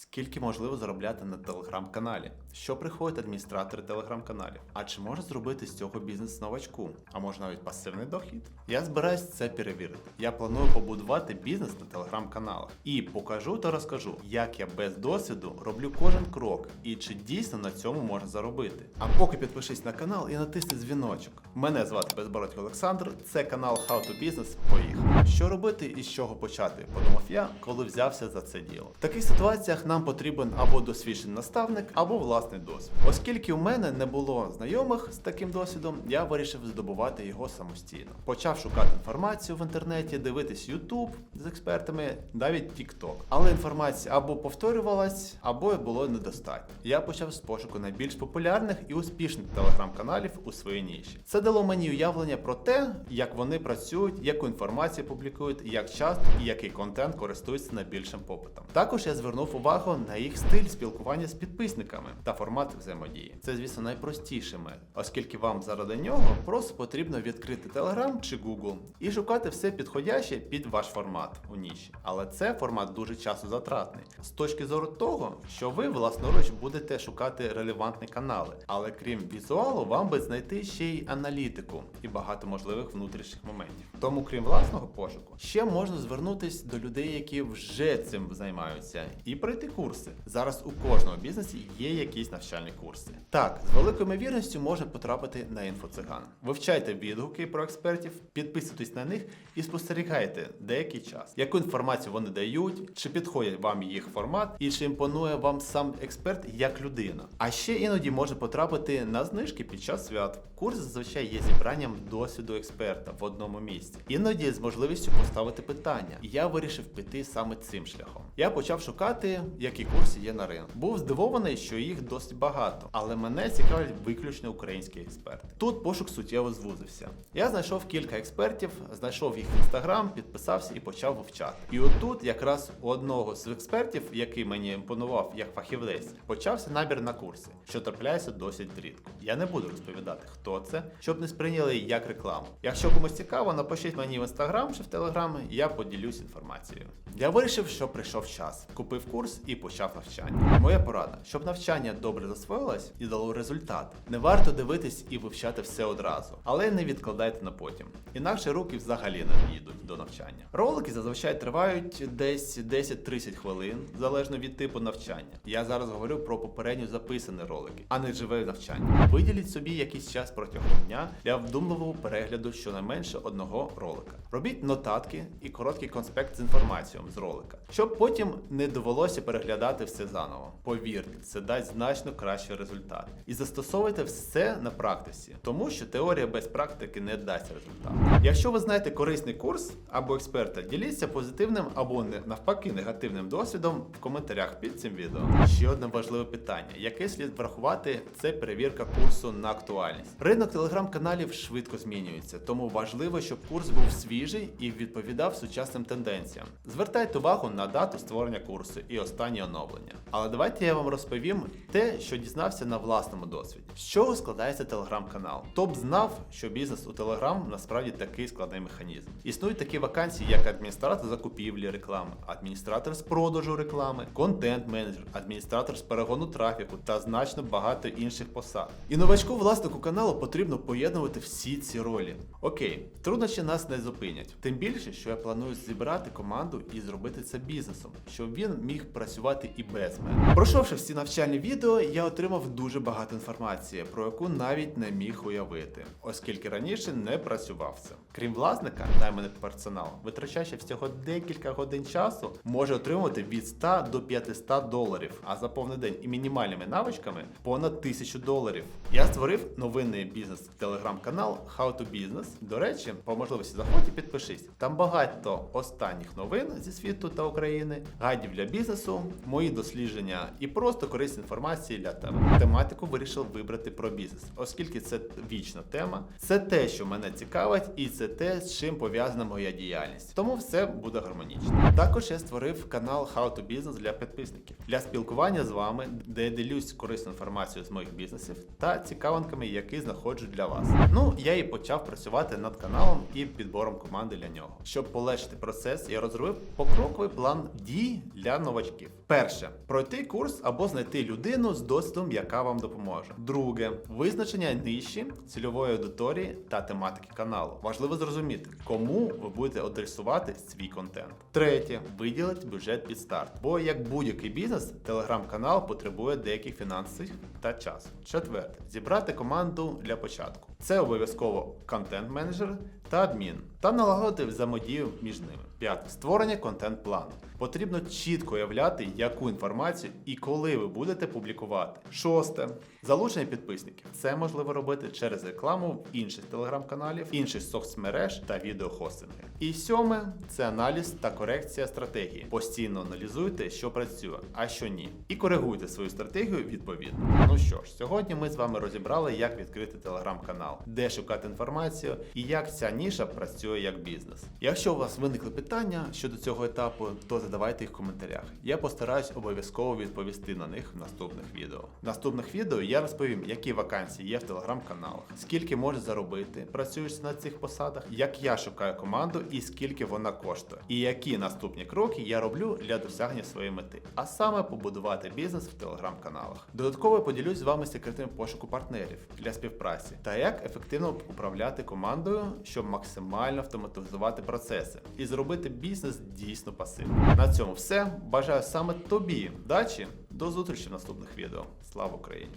Скільки можливо заробляти на телеграм-каналі? Що приходять адміністратори телеграм-каналів? А чи може зробити з цього бізнес новачку? А може навіть пасивний дохід? Я збираюсь це перевірити. Я планую побудувати бізнес на телеграм-каналах і покажу та розкажу, як я без досвіду роблю кожен крок і чи дійсно на цьому можна заробити. А поки підпишись на канал і натисни дзвіночок. Мене звати Безбородько Олександр. Це канал How to Business. Поїхали. Що робити і з чого почати? Подумав я, коли взявся за це діло. В таких ситуаціях нам потрібен або досвідчений наставник, або власний досвід. Оскільки у мене не було знайомих з таким досвідом, я вирішив здобувати його самостійно. Почав шукати інформацію в інтернеті, дивитись YouTube з експертами, навіть TikTok. Але інформація або повторювалась, або було недостатньо. Я почав з пошуку найбільш популярних і успішних телеграм-каналів у своїй ніші. Це дало мені уявлення про те, як вони працюють, яку інформацію публікують, як часто і який контент користується найбільшим попитом. Також я звернув увагу на їх стиль спілкування з підписниками та формат взаємодії. Це, звісно, найпростіший метод, оскільки вам заради нього просто потрібно відкрити Telegram чи Google і шукати все підходяще під ваш формат у ніші. Але це формат дуже часозатратний з точки зору того, що ви власноруч будете шукати релевантні канали. Але крім візуалу, вам би знайти ще й аналітику і багато можливих внутрішніх моментів. Тому, крім власного пошуку, ще можна звернутись до людей, які вже цим займаються, і пройти курси. Зараз у кожного бізнесі є якісь навчальні курси. Так, з великою ймовірністю можна потрапити на інфоциган. Вивчайте відгуки про експертів, підписуйтесь на них і спостерігайте деякий час, яку інформацію вони дають, чи підходять вам їх формат, і чи імпонує вам сам експерт як людина. А ще іноді може потрапити на знижки під час свят. Курс зазвичай є зібранням досвіду експерта в одному місці. Іноді з можливістю поставити питання. І я вирішив піти саме цим шляхом. Я почав шукати, які курси є на ринку. Був здивований, що їх досить багато, але мене цікавлять виключно українські експерти. Тут пошук суттєво звузився. Я знайшов кілька експертів, знайшов їх в інстаграм, підписався і почав вивчати. І отут, якраз у одного з експертів, який мені імпонував як фахівець, почався набір на курси, що трапляється досить рідко. Я не буду розповідати, хто це, щоб не сприйняли як рекламу. Якщо комусь цікаво, напишіть мені в інстаграм чи в телеграм, я поділюсь інформацією. Я вирішив, що прийшов час, купив курс і почав навчання. Моя порада, щоб навчання добре засвоїлось і дало результат. Не варто дивитись і вивчати все одразу, але не відкладайте на потім. Інакше руки взагалі не дійдуть до навчання. Ролики зазвичай тривають десь 10-30 хвилин, залежно від типу навчання. Я зараз говорю про попередньо записані ролики, а не живе навчання. Виділіть собі якийсь час протягом дня для вдумливого перегляду щонайменше одного ролика. Робіть нотатки і короткий конспект з інформацією з ролика, щоб потім не довелося переглядати все заново. Повірте, це дасть значно кращий результат. І застосовуйте все на практиці, тому що теорія без практики не дасть результату. Якщо ви знаєте корисний курс або експерта, діліться позитивним або не навпаки негативним досвідом в коментарях під цим відео. Ще одне важливе питання, яке слід врахувати, це перевірка курсу на актуальність. Ринок телеграм-каналів швидко змінюється, тому важливо, щоб курс був свіжий і відповідав сучасним тенденціям. Звертайте увагу на дату створення курсу і останні оновлення. Але давайте я вам розповім те, що дізнався на власному досвіді. З чого складається телеграм-канал? Хто знав, що бізнес у Телеграм насправді такий складний механізм. Існують такі вакансії, як адміністратор закупівлі реклами, адміністратор з продажу реклами, контент-менеджер, адміністратор з перегону трафіку та значно багато інших посад. І новачку власнику каналу потрібно поєднувати всі ці ролі. Окей, труднощі нас не зупинять. Тим більше, що я планую зібрати команду і зробити це бізнесом, щоб він міг працювати і без мене. Пройшовши всі навчальні відео, я отримав дуже багато інформації, про яку навіть не міг уявити, оскільки раніше не працював цим. Крім власника, найманий персонал, витрачаючи всього декілька годин часу, може отримувати від 100 до 500 доларів, а за повний день і мінімальними навичками понад 1000 доларів. Я створив новинний бізнес телеграм-канал How to Business. До речі, по можливості заходь і підпишись. Там багато останніх новин зі світу та України, гайдів для бізнесу, мої дослідження і просто корисні інформації для тебе. Тематику вирішив вибрати про бізнес, оскільки це вічна тема. Це те, що мене цікавить, і це те, з чим пов'язана моя діяльність. Тому все буде гармонічно. Також я створив канал How to Business для підписників для спілкування з вами, де я ділюсь корисною інформацією з моїх бізнесів та цікавинками, які знаходжу для вас. Ну я і почав працювати над каналом і підбором команди для для нього. Щоб полегшити процес, я розробив покроковий план дій для новачків. Перше пройти курс або знайти людину з досвідом, яка вам допоможе. Друге визначення ниші, цільової аудиторії та тематики каналу. Важливо зрозуміти, кому ви будете адресувати свій контент. Третє виділити бюджет під старт. Бо як будь-який бізнес, телеграм-канал потребує деяких фінансів та часу. Четверте зібрати команду для початку. Це обов'язково контент-менеджер та адмін, та налагодити взаємодію між ними. П'яте створення контент-плану. Потрібно чітко уявляти, яку інформацію і коли ви будете публікувати. Шосте залучення підписників. Це можливо робити через рекламу в інших телеграм-каналів, інших соцмереж та відеохостинги. І сьоме це аналіз та корекція стратегії. Постійно аналізуйте, що працює, а що ні, і коригуйте свою стратегію відповідно. Ну що ж, сьогодні ми з вами розібрали, як відкрити телеграм-канал, де шукати інформацію і як ця ніша працює як бізнес. Якщо у вас виникли питання щодо цього етапу, то задавайте їх в коментарях. Я постараюсь обов'язково відповісти на них в наступних відео. В наступних відео я розповім, які вакансії є в телеграм-каналах, скільки можеш заробити, працюєш на цих посадах, як я шукаю команду і скільки вона коштує, і які наступні кроки я роблю для досягнення своєї мети, а саме побудувати бізнес в телеграм-каналах. Додатково поділюсь з вами секретами пошуку партнерів для співпраці та як ефективно управляти командою, щоб максимально автоматизувати процеси і зробити бізнес дійсно пасивним. На цьому все. Бажаю саме тобі вдачі. До зустрічі в наступних відео. Слава Україні!